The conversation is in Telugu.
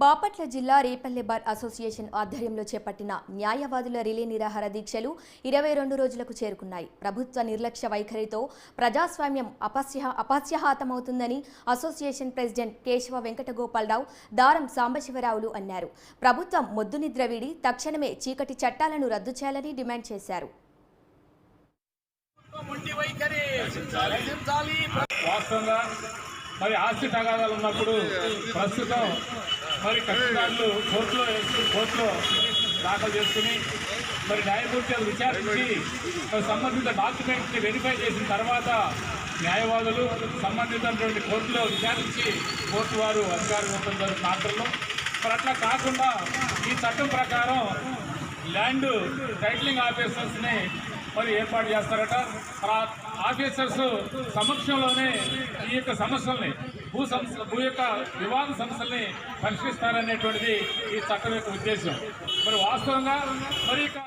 బాపట్ల జిల్లా రేపల్లె బార్ అసోసియేషన్ ఆధ్వర్యంలో చేపట్టిన న్యాయవాదుల రిలే నిరాహార దీక్షలు ఇరవై రెండు రోజులకు చేరుకున్నాయి. ప్రభుత్వ నిర్లక్ష్య వైఖరితో ప్రజాస్వామ్యం అపస్య అపస్యహాతమవుతుందని అసోసియేషన్ ప్రెసిడెంట్ కేశవ వెంకటగోపాలరావు దారం సాంబశివరావులు అన్నారు. ప్రభుత్వం మొద్దు నిద్ర వీడి తక్షణమే చీకటి చట్టాలను రద్దు చేయాలని డిమాండ్ చేశారు. వాస్తవంగా మరి ఆస్తి తగాదాలు ఉన్నప్పుడు ప్రస్తుతం మరి కక్షిదారులు కోర్టులో కోర్టులో దాఖలు చేసుకుని మరి న్యాయమూర్తులు విచారించి సంబంధిత డాక్యుమెంట్ని వెరిఫై చేసిన తర్వాత న్యాయవాదులు సంబంధితమైనటువంటి కోర్టులో విచారించి కోర్టు వారు అధికారం ఇవ్వడం జరుగుతున్న మరి అట్లా కాకుండా ఈ చట్టం ప్రకారం ల్యాండ్ టైటిలింగ్ ఆఫీసర్స్ని మరి ఏర్పాటు చేస్తారట. ఆఫీసర్స్ సమక్షంలోనే ఈ యొక్క సమస్యల్ని భూ సమస్య భూ యొక్క వివాద సమస్యల్ని పరిష్కరిస్తారనేటువంటిది ఈ చట్టం యొక్క ఉద్దేశం. మరి వాస్తవంగా మరి ఇక